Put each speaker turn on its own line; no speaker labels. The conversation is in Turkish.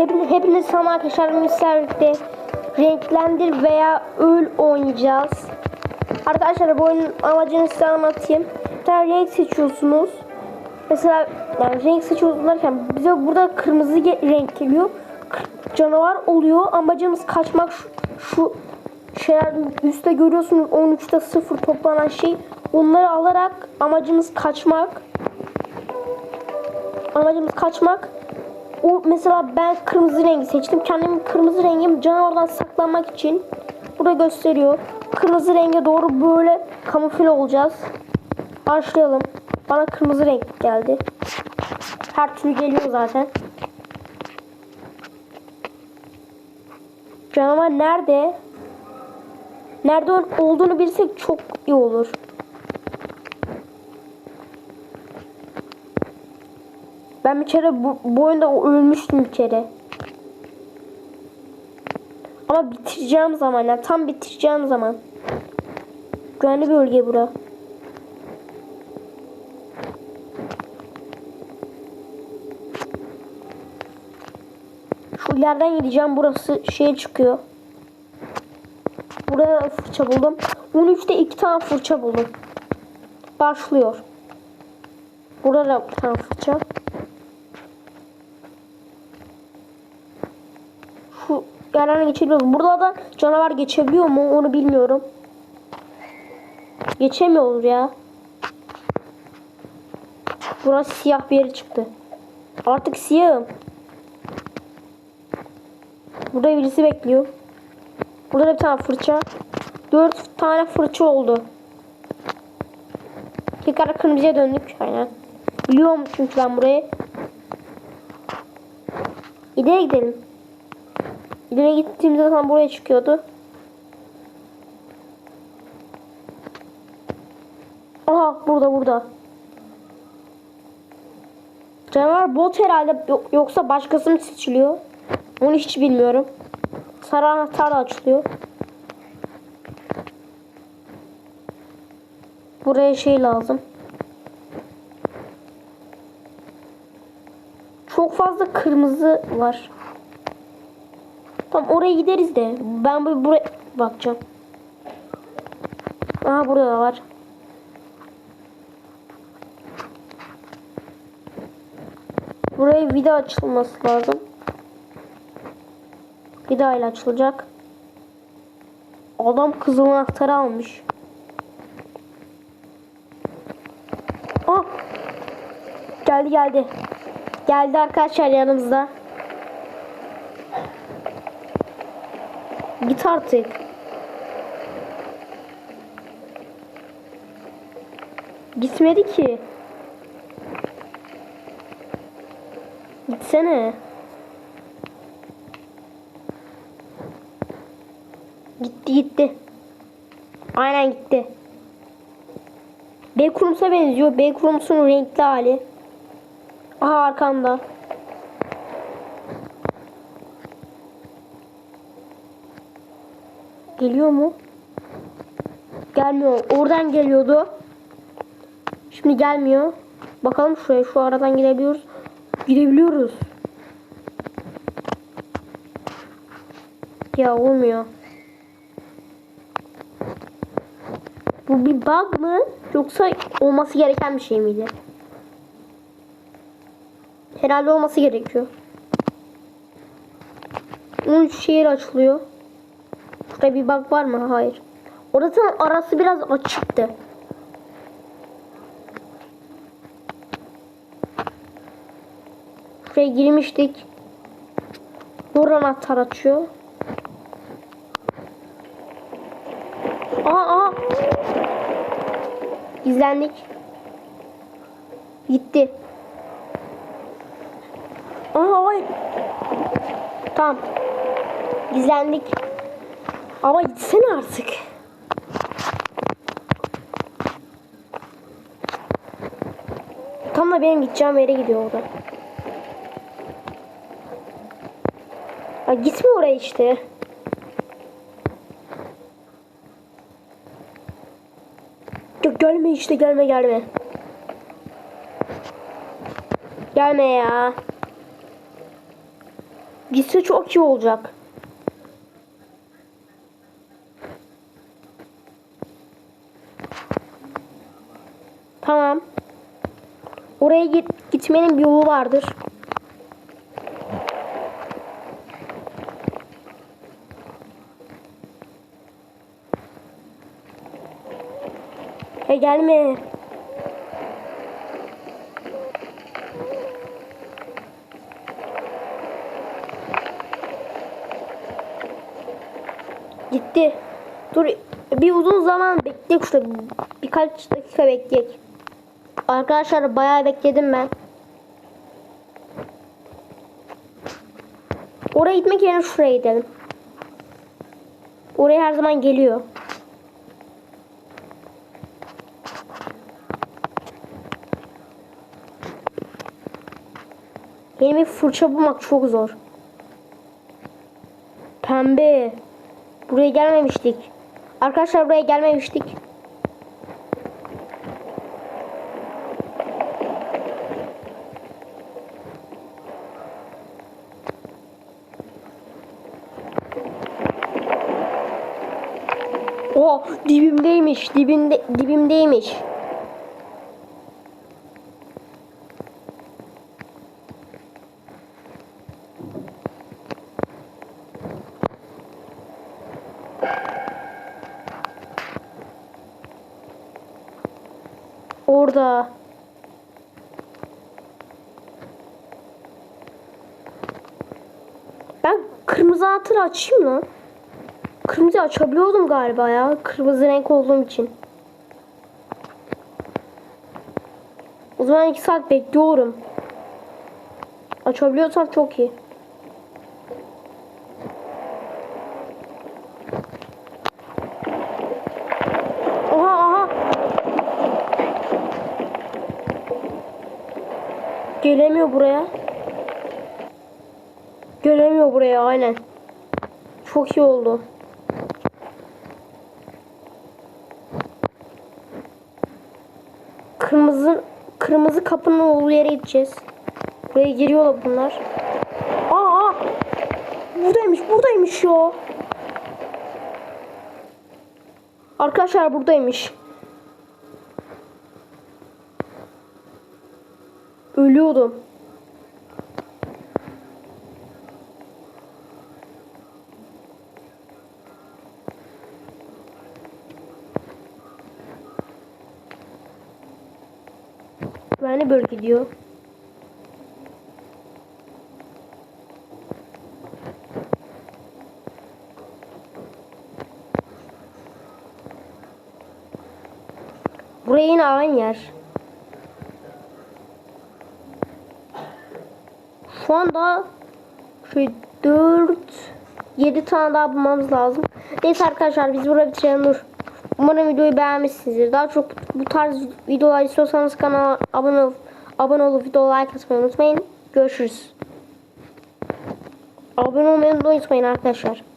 Hep, hepiniz sana arkadaşlar müsabakte renklendir veya öl oynayacağız. Arkadaşlar bu oyunun amacını size anlatayım. Bir tane renk seçiyorsunuz. Mesela yani renk seçiyorsunuz derken bize burada kırmızı renk geliyor. Canavar oluyor. Amacımız kaçmak şu, şu şeyler üstte görüyorsunuz 13'te 0 toplanan şey. Onları alarak amacımız kaçmak. Amacımız kaçmak. O mesela ben kırmızı rengi seçtim. Kendim kırmızı rengim canavardan saklanmak için. Burada gösteriyor. Kırmızı renge doğru böyle kamufle olacağız. Başlayalım. Bana kırmızı renk geldi. Her türlü geliyor zaten. Canavar nerede? Nerede olduğunu bilsek çok iyi olur. Ben bir kere bu, bu oyunda ölmüştüm bir kere. Ama bitireceğim zaman yani tam bitireceğim zaman. Güvenli bölge bura. Şu ileriden gideceğim. Burası şeye çıkıyor. Buraya fırça buldum. 13'te iki tane fırça buldum. Başlıyor. Burada da bir tane fırça. Şu yerlerden geçebiliyoruz. Burada da canavar geçebiliyor mu onu bilmiyorum. Geçemiyoruz ya. Burası siyah bir yere çıktı. Artık siyahım. Burada birisi bekliyor. Burada da bir tane fırça. Dört tane fırça oldu. Tekrar kırmızıya döndük. Aynen. Biliyorum çünkü ben burayı. İleri gidelim. İleri gittiğimizde zaten buraya çıkıyordu. Aha burada burada. Canavar bot herhalde Yok- yoksa başkası mı seçiliyor? Onu hiç bilmiyorum. Sarı anahtar da açılıyor. Buraya şey lazım. Çok fazla kırmızı var. Tamam oraya gideriz de. Ben bu buraya bakacağım. Aha burada da var. Buraya vida açılması lazım. Vida ile açılacak. Adam kızıl anahtarı almış. Ah! Geldi geldi. Geldi arkadaşlar yanımızda. Git artık. Gitmedi ki. Gitsene. Gitti gitti. Aynen gitti. Backrums'a benziyor. Backrums'un renkli hali. Aha arkanda. Geliyor mu? Gelmiyor. Oradan geliyordu. Şimdi gelmiyor. Bakalım şuraya. Şu aradan gidebiliyoruz. Gidebiliyoruz. Ya olmuyor. Bu bir bug mı? Yoksa olması gereken bir şey miydi? Herhalde olması gerekiyor. 13 şehir açılıyor. Şurada bir bug var mı? Hayır. Orasının arası biraz açıktı. Şuraya girmiştik. Doğru anahtar açıyor. Aha aha. Gizlendik. Gitti. Aha hayır. Tamam. Gizlendik. Ama gitsene artık. Tam da benim gideceğim yere gidiyor o da. Ya gitme oraya işte. Ya gelme işte gelme gelme. Gelme ya. Gitse çok iyi olacak. Tamam. Oraya git, gitmenin bir yolu vardır. He gelme. Gitti. Dur bir uzun zaman bekleyek şurada. Birkaç dakika bekleyek. Arkadaşlar bayağı bekledim ben. Oraya gitmek yerine şuraya gidelim. Oraya her zaman geliyor. Benim bir fırça bulmak çok zor. Pembe. Buraya gelmemiştik. Arkadaşlar buraya gelmemiştik. Dibimdeymiş, dibimde dibimdeymiş. Orada. Ben kırmızı anahtarı açayım lan. Kırmızı açabiliyordum galiba ya. Kırmızı renk olduğum için. O zaman iki saat bekliyorum. Açabiliyorsam çok iyi. Oha oha. Gelemiyor buraya. Gelemiyor buraya aynen. Çok iyi oldu. Kırmızı kırmızı kapının olduğu yere gideceğiz. Buraya giriyorlar bunlar. Aa, aa. Buradaymış, buradaymış ya. Arkadaşlar buradaymış. Ölüyordum. Güvenli bölge diyor. Buraya yine aynı yer. Şu anda şöyle 4 7 tane daha bulmamız lazım. Neyse arkadaşlar biz burada bitirelim dur. Umarım videoyu beğenmişsinizdir. Daha çok bu tarz videolar istiyorsanız kanala abone olup abone olup video like atmayı unutmayın. Görüşürüz. Abone olmayı unutmayın arkadaşlar.